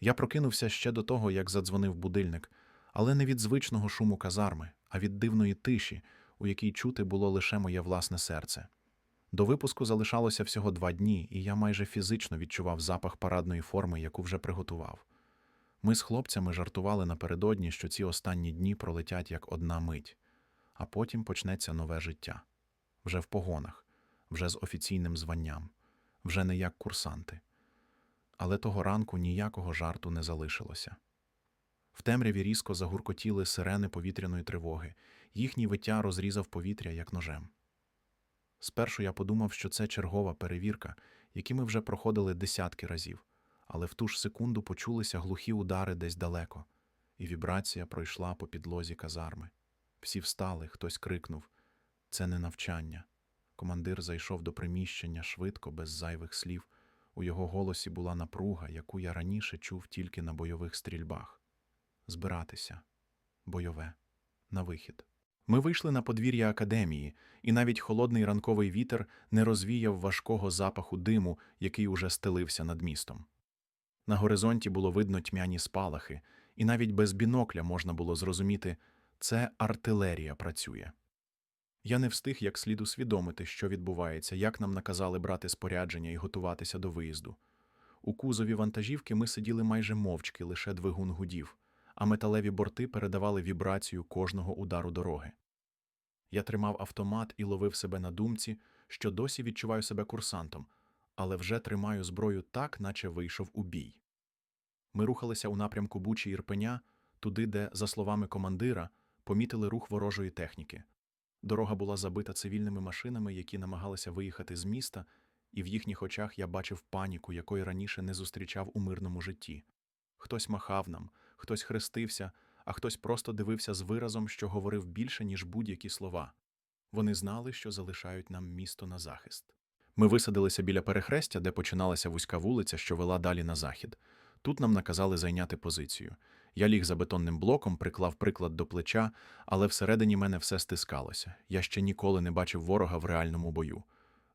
Я прокинувся ще до того, як задзвонив будильник, але не від звичного шуму казарми, а від дивної тиші, у якій чути було лише моє власне серце. До випуску залишалося всього два дні, і я майже фізично відчував запах парадної форми, яку вже приготував. Ми з хлопцями жартували напередодні, що ці останні дні пролетять як одна мить, а потім почнеться нове життя. Вже в погонах, вже з офіційним званням, вже не як курсанти. Але того ранку ніякого жарту не залишилося. В темряві різко загуркотіли сирени повітряної тривоги, їхній виття розрізав повітря як ножем. Спершу я подумав, що це чергова перевірка, які ми вже проходили десятки разів, але в ту ж секунду почулися глухі удари десь далеко, і вібрація пройшла по підлозі казарми. Всі встали, хтось крикнув це не навчання. Командир зайшов до приміщення швидко, без зайвих слів. У його голосі була напруга, яку я раніше чув тільки на бойових стрільбах. Збиратися, бойове, на вихід. Ми вийшли на подвір'я академії, і навіть холодний ранковий вітер не розвіяв важкого запаху диму, який уже стелився над містом. На горизонті було видно тьмяні спалахи, і навіть без бінокля можна було зрозуміти це артилерія працює. Я не встиг як слід усвідомити, що відбувається, як нам наказали брати спорядження і готуватися до виїзду. У кузові вантажівки ми сиділи майже мовчки, лише двигун гудів, а металеві борти передавали вібрацію кожного удару дороги. Я тримав автомат і ловив себе на думці, що досі відчуваю себе курсантом, але вже тримаю зброю так, наче вийшов у бій. Ми рухалися у напрямку Бучі Ірпеня, туди, де, за словами командира, помітили рух ворожої техніки. Дорога була забита цивільними машинами, які намагалися виїхати з міста, і в їхніх очах я бачив паніку, якої раніше не зустрічав у мирному житті. Хтось махав нам, хтось хрестився, а хтось просто дивився з виразом, що говорив більше, ніж будь-які слова. Вони знали, що залишають нам місто на захист. Ми висадилися біля перехрестя, де починалася вузька вулиця, що вела далі на захід. Тут нам наказали зайняти позицію. Я ліг за бетонним блоком, приклав приклад до плеча, але всередині мене все стискалося. Я ще ніколи не бачив ворога в реальному бою.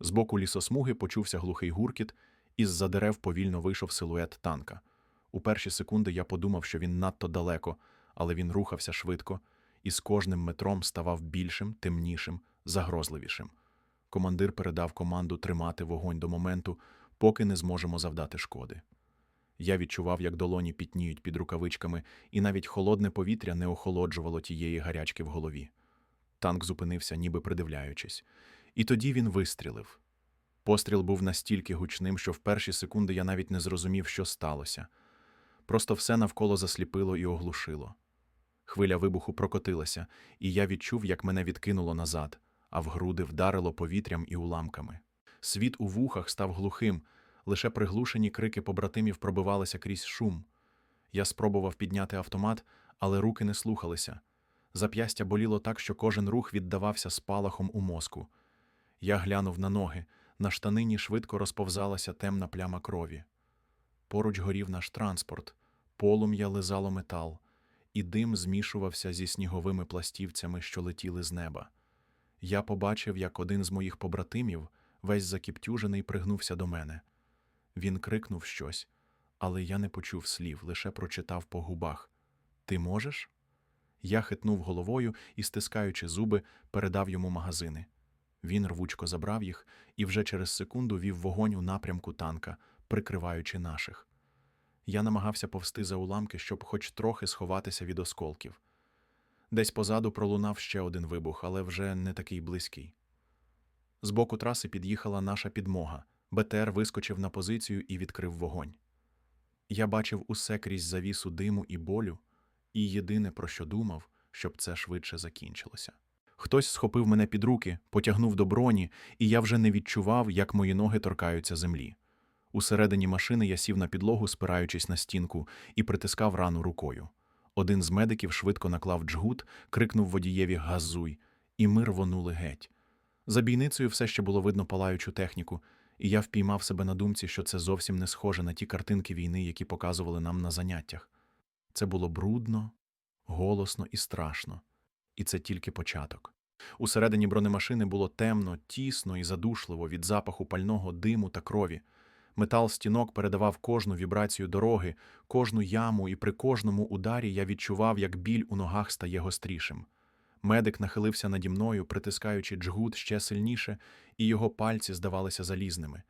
З боку лісосмуги почувся глухий гуркіт, із-за дерев повільно вийшов силует танка. У перші секунди я подумав, що він надто далеко, але він рухався швидко і з кожним метром ставав більшим, темнішим, загрозливішим. Командир передав команду тримати вогонь до моменту, поки не зможемо завдати шкоди. Я відчував, як долоні пітніють під рукавичками, і навіть холодне повітря не охолоджувало тієї гарячки в голові. Танк зупинився, ніби придивляючись. І тоді він вистрілив. Постріл був настільки гучним, що в перші секунди я навіть не зрозумів, що сталося. Просто все навколо засліпило і оглушило. Хвиля вибуху прокотилася, і я відчув, як мене відкинуло назад, а в груди вдарило повітрям і уламками. Світ у вухах став глухим, лише приглушені крики побратимів пробивалися крізь шум. Я спробував підняти автомат, але руки не слухалися. Зап'ястя боліло так, що кожен рух віддавався спалахом у мозку. Я глянув на ноги, на штанині швидко розповзалася темна пляма крові. Поруч горів наш транспорт, полум'я лизало метал, і дим змішувався зі сніговими пластівцями, що летіли з неба. Я побачив, як один з моїх побратимів, весь закіптюжений, пригнувся до мене. Він крикнув щось, але я не почув слів, лише прочитав по губах Ти можеш? Я хитнув головою і, стискаючи зуби, передав йому магазини. Він рвучко забрав їх і вже через секунду вів вогонь у напрямку танка, прикриваючи наших. Я намагався повсти за уламки, щоб хоч трохи сховатися від осколків. Десь позаду пролунав ще один вибух, але вже не такий близький. З боку траси під'їхала наша підмога. БТР вискочив на позицію і відкрив вогонь. Я бачив усе крізь завісу диму і болю, і єдине, про що думав, щоб це швидше закінчилося. Хтось схопив мене під руки, потягнув до броні, і я вже не відчував, як мої ноги торкаються землі. Усередині машини я сів на підлогу, спираючись на стінку, і притискав рану рукою. Один з медиків швидко наклав джгут, крикнув водієві Газуй, і ми рвонули геть. За бійницею все ще було видно палаючу техніку, і я впіймав себе на думці, що це зовсім не схоже на ті картинки війни, які показували нам на заняттях. Це було брудно, голосно і страшно, і це тільки початок. Усередині бронемашини було темно, тісно і задушливо від запаху пального диму та крові. Метал стінок передавав кожну вібрацію дороги, кожну яму, і при кожному ударі я відчував, як біль у ногах стає гострішим. Медик нахилився наді мною, притискаючи джгут ще сильніше, і його пальці здавалися залізними.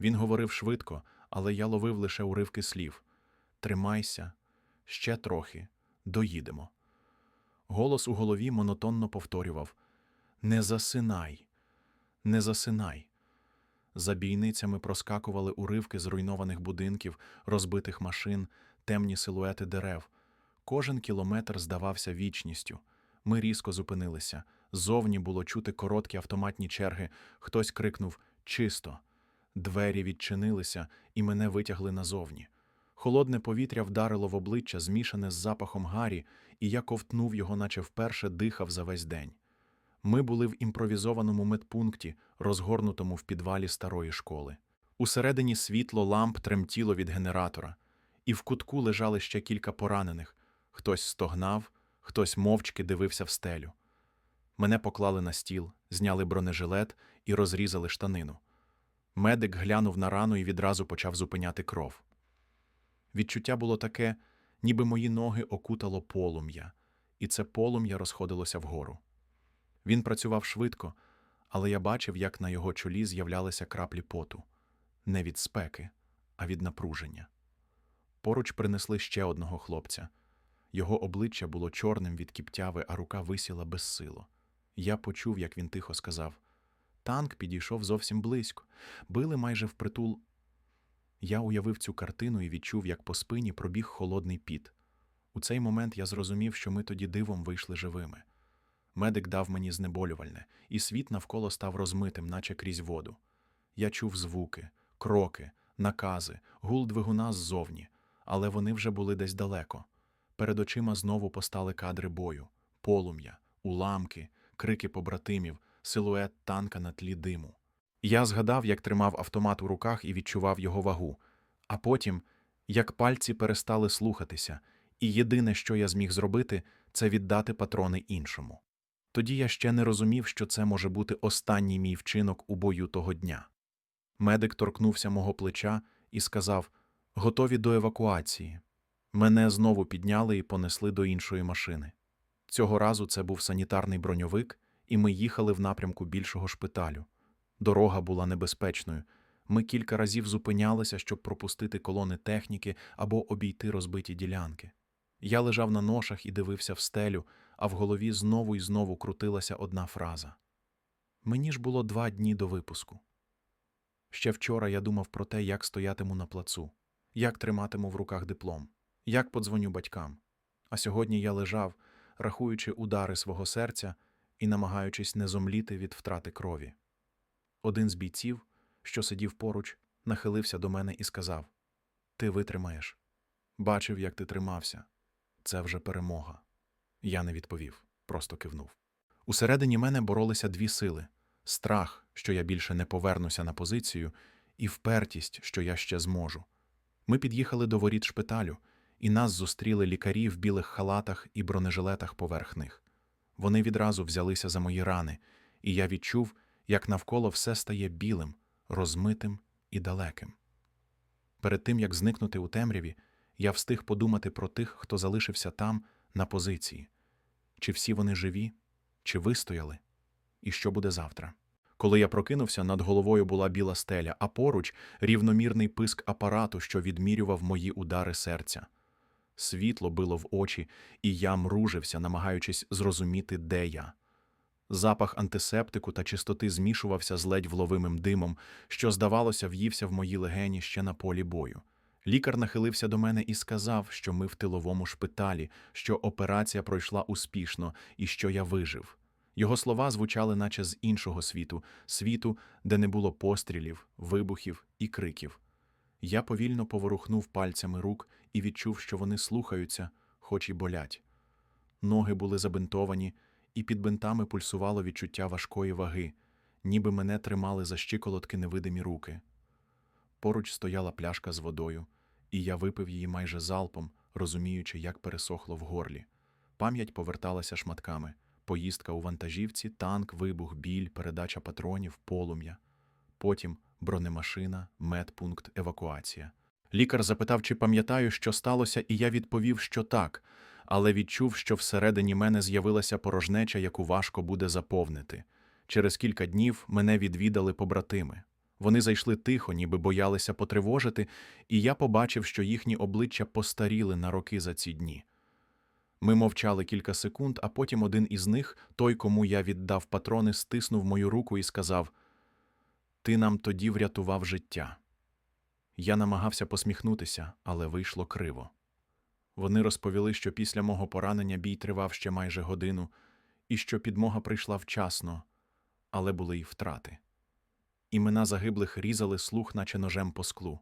Він говорив швидко, але я ловив лише уривки слів: Тримайся, ще трохи, доїдемо. Голос у голові монотонно повторював: Не засинай, не засинай. За бійницями проскакували уривки зруйнованих будинків, розбитих машин, темні силуети дерев. Кожен кілометр здавався вічністю. Ми різко зупинилися. Зовні було чути короткі автоматні черги. Хтось крикнув Чисто. Двері відчинилися, і мене витягли назовні. Холодне повітря вдарило в обличчя, змішане з запахом гарі, і я ковтнув його, наче вперше дихав за весь день. Ми були в імпровізованому медпункті, розгорнутому в підвалі старої школи. Усередині світло ламп тремтіло від генератора, і в кутку лежали ще кілька поранених. Хтось стогнав, хтось мовчки дивився в стелю. Мене поклали на стіл, зняли бронежилет і розрізали штанину. Медик глянув на рану і відразу почав зупиняти кров. Відчуття було таке, ніби мої ноги окутало полум'я, і це полум'я розходилося вгору. Він працював швидко, але я бачив, як на його чолі з'являлися краплі поту не від спеки, а від напруження. Поруч принесли ще одного хлопця. Його обличчя було чорним від кіптяви, а рука висіла безсило. Я почув, як він тихо сказав: Танк підійшов зовсім близько, били майже впритул. Я уявив цю картину і відчув, як по спині пробіг холодний піт. У цей момент я зрозумів, що ми тоді дивом вийшли живими. Медик дав мені знеболювальне, і світ навколо став розмитим, наче крізь воду. Я чув звуки, кроки, накази, гул двигуна ззовні, але вони вже були десь далеко. Перед очима знову постали кадри бою, полум'я, уламки, крики побратимів, силует танка на тлі диму. Я згадав, як тримав автомат у руках і відчував його вагу, а потім, як пальці перестали слухатися, і єдине, що я зміг зробити, це віддати патрони іншому. Тоді я ще не розумів, що це може бути останній мій вчинок у бою того дня. Медик торкнувся мого плеча і сказав готові до евакуації. Мене знову підняли і понесли до іншої машини. Цього разу це був санітарний броньовик, і ми їхали в напрямку більшого шпиталю. Дорога була небезпечною. Ми кілька разів зупинялися, щоб пропустити колони техніки або обійти розбиті ділянки. Я лежав на ношах і дивився в стелю, а в голові знову і знову крутилася одна фраза. Мені ж було два дні до випуску. Ще вчора я думав про те, як стоятиму на плацу, як триматиму в руках диплом, як подзвоню батькам. А сьогодні я лежав, рахуючи удари свого серця і намагаючись не зомліти від втрати крові. Один з бійців, що сидів поруч, нахилився до мене і сказав: Ти витримаєш. Бачив, як ти тримався. Це вже перемога. Я не відповів, просто кивнув. Усередині мене боролися дві сили страх, що я більше не повернуся на позицію, і впертість, що я ще зможу. Ми під'їхали до воріт шпиталю, і нас зустріли лікарі в білих халатах і бронежилетах поверх них. Вони відразу взялися за мої рани, і я відчув, як навколо все стає білим, розмитим і далеким. Перед тим як зникнути у темряві, я встиг подумати про тих, хто залишився там, на позиції чи всі вони живі, чи вистояли, і що буде завтра. Коли я прокинувся, над головою була біла стеля, а поруч рівномірний писк апарату, що відмірював мої удари серця. Світло било в очі, і я мружився, намагаючись зрозуміти, де я. Запах антисептику та чистоти змішувався з ледь вловимим димом, що, здавалося, в'ївся в мої легені ще на полі бою. Лікар нахилився до мене і сказав, що ми в тиловому шпиталі, що операція пройшла успішно і що я вижив. Його слова звучали, наче з іншого світу, світу, де не було пострілів, вибухів і криків. Я повільно поворухнув пальцями рук і відчув, що вони слухаються, хоч і болять. Ноги були забинтовані, і під бинтами пульсувало відчуття важкої ваги, ніби мене тримали за щиколотки невидимі руки. Поруч стояла пляшка з водою, і я випив її майже залпом, розуміючи, як пересохло в горлі. Пам'ять поверталася шматками поїздка у вантажівці, танк, вибух, біль, передача патронів, полум'я. Потім бронемашина, медпункт, евакуація. Лікар запитав, чи пам'ятаю, що сталося, і я відповів, що так, але відчув, що всередині мене з'явилася порожнеча, яку важко буде заповнити. Через кілька днів мене відвідали побратими. Вони зайшли тихо, ніби боялися потривожити, і я побачив, що їхні обличчя постаріли на роки за ці дні. Ми мовчали кілька секунд, а потім один із них, той, кому я віддав патрони, стиснув мою руку і сказав: Ти нам тоді врятував життя. Я намагався посміхнутися, але вийшло криво. Вони розповіли, що після мого поранення бій тривав ще майже годину, і що підмога прийшла вчасно, але були й втрати. Імена загиблих різали слух, наче ножем по склу.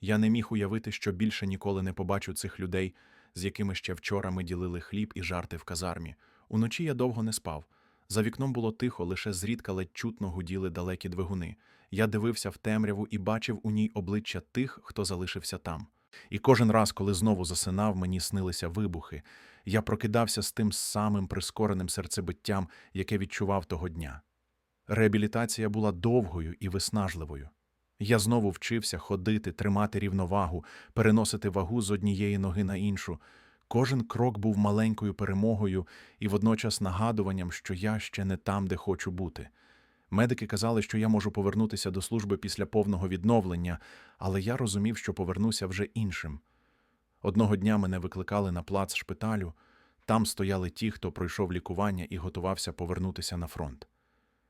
Я не міг уявити, що більше ніколи не побачу цих людей, з якими ще вчора ми ділили хліб і жарти в казармі. Уночі я довго не спав. За вікном було тихо, лише зрідка ледь чутно гуділи далекі двигуни. Я дивився в темряву і бачив у ній обличчя тих, хто залишився там. І кожен раз, коли знову засинав, мені снилися вибухи. Я прокидався з тим самим прискореним серцебиттям, яке відчував того дня. Реабілітація була довгою і виснажливою. Я знову вчився ходити, тримати рівновагу, переносити вагу з однієї ноги на іншу. Кожен крок був маленькою перемогою і водночас нагадуванням, що я ще не там, де хочу бути. Медики казали, що я можу повернутися до служби після повного відновлення, але я розумів, що повернуся вже іншим. Одного дня мене викликали на плац шпиталю. Там стояли ті, хто пройшов лікування і готувався повернутися на фронт.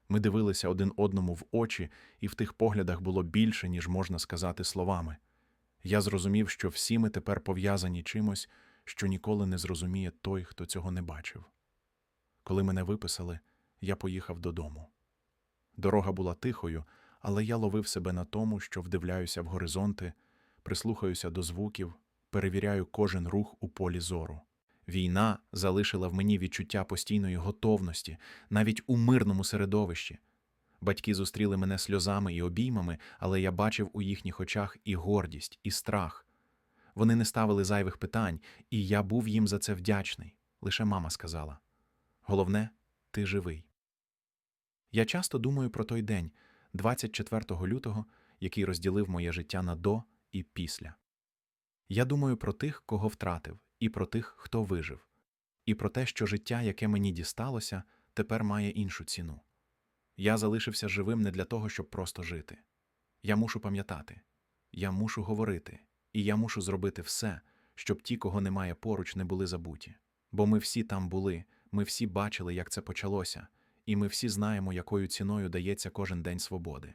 Ми дивилися один одному в очі, і в тих поглядах було більше, ніж можна сказати словами. Я зрозумів, що всі ми тепер пов'язані чимось, що ніколи не зрозуміє той, хто цього не бачив. Коли мене виписали, я поїхав додому. Дорога була тихою, але я ловив себе на тому, що вдивляюся в горизонти, прислухаюся до звуків, перевіряю кожен рух у полі зору. Війна залишила в мені відчуття постійної готовності, навіть у мирному середовищі. Батьки зустріли мене сльозами і обіймами, але я бачив у їхніх очах і гордість, і страх. Вони не ставили зайвих питань, і я був їм за це вдячний. Лише мама сказала: Головне, ти живий. Я часто думаю про той день, 24 лютого, який розділив моє життя на до і після. Я думаю про тих, кого втратив, і про тих, хто вижив, і про те, що життя, яке мені дісталося, тепер має іншу ціну. Я залишився живим не для того, щоб просто жити. Я мушу пам'ятати, я мушу говорити, і я мушу зробити все, щоб ті, кого немає поруч, не були забуті. Бо ми всі там були, ми всі бачили, як це почалося, і ми всі знаємо, якою ціною дається кожен день свободи.